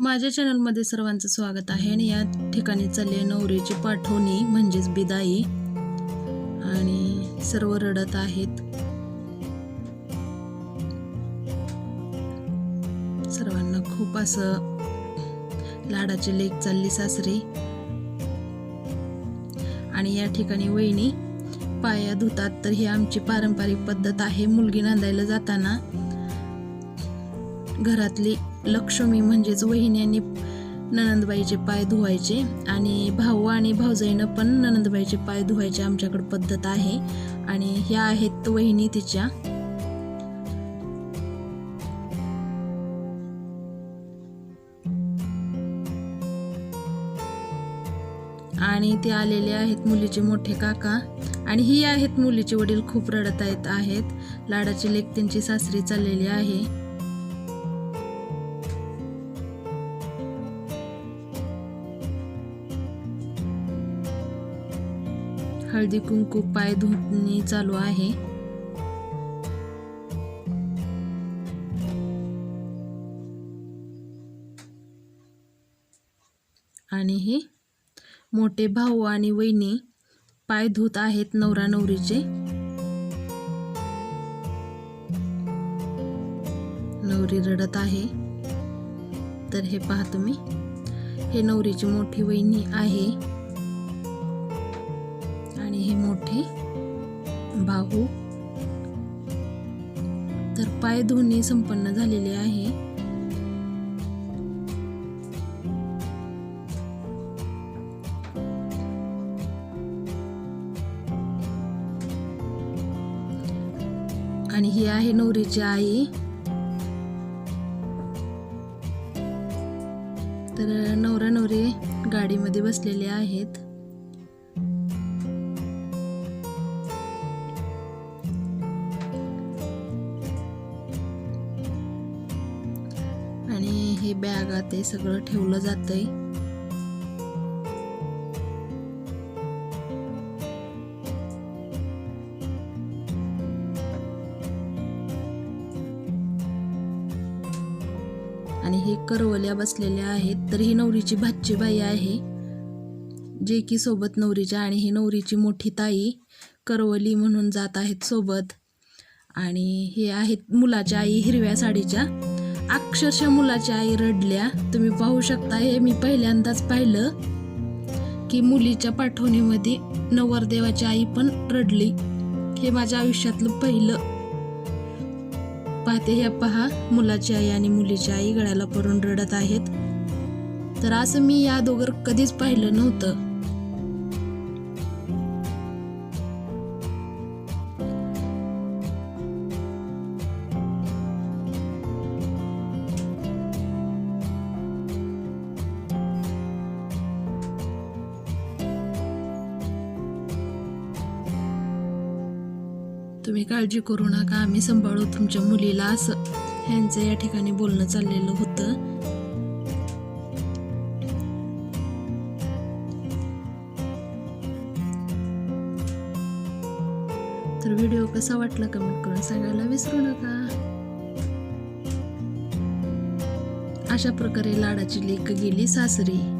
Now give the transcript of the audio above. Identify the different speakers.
Speaker 1: माझ्या चॅनलमध्ये सर्वांचं स्वागत आहे आणि या ठिकाणी चालली नवरीची पाठवणी म्हणजेच बिदाई. आणि सर्व रडत आहेत. सर्वांना खूप असं लाडाची लेक चालली सासरी. आणि या ठिकाणी वहिनी पाया धुतात तर ही आमची पारंपरिक पद्धत आहे मुलगी नांदायला जाताना. घरातली लक्ष्मी म्हणजेच वहिन्यांनी ननंदबाईचे पाय धुवायचे आणि भाऊ आणि भाऊजाईनं पण ननंदबाईचे पाय धुवायचे आमच्याकडे पद्धत आहे. आणि ह्या आहेत वहिनी तिच्या. आणि ते आलेले आहेत मुलीचे मोठे काका. आणि ही आहेत मुलीचे वडील खूप रडत आहेत. आहेत. लाडाची लेख त्यांची सासरी चाललेली आहे. हळदी कुंकू पाय धुणे चालू आहे. आणि हे मोठे भाऊ आणि वहिनी पाय धुत आहेत नवरा नवरीचे. नवरी रडत आहे. तर हे पहा तुम्ही. हे नवरीची मोठी वहिनी आहे. आणि हे मोठे भाऊ तर पाय धुणे संपन्न झालेले आहे. आणि ही आहे नवरीची आई. तर नवरा नवरी गाडीमध्ये बसलेले आहेत. आहे हे बॅग ते सगळं ठेवलं जातंय. आणि हे करवल्या बसलेल्या आहेत. तर ही नवरीची भाची बाई आहे. जे की सोबत नवरीच्या आणि ही नवरीची मोठी ताई करवली म्हणून जात आहेत सोबत. आणि हे आहेत मुलाच्या आई हिरव्या साडीच्या. अक्षरशः मुलाची आई रडल्या. तुम्ही पाहू शकता हे मी पहिल्यांदाच पाहिलं की मुलीच्या पाठवणीमध्ये नवरदेवाची आई पण रडली. हे माझ्या आयुष्यातलं पहिलं. पाहते ह्या पहा मुलाची आई आणि मुलीची आई गळ्याला पडून रडत आहेत. तर असं मी या दोघर कधीच पाहिलं नव्हतं. तुम्ही काळजी करू नका आम्ही सांभाळू तुमच्या मुलीला असं. ह्यांचं या ठिकाणी बोलणं चाललेलं होतं. तर व्हिडिओ कसा वाटला कमेंट करून सांगायला विसरू नका. अशा प्रकारे लाडाची लेक गेली सासरी.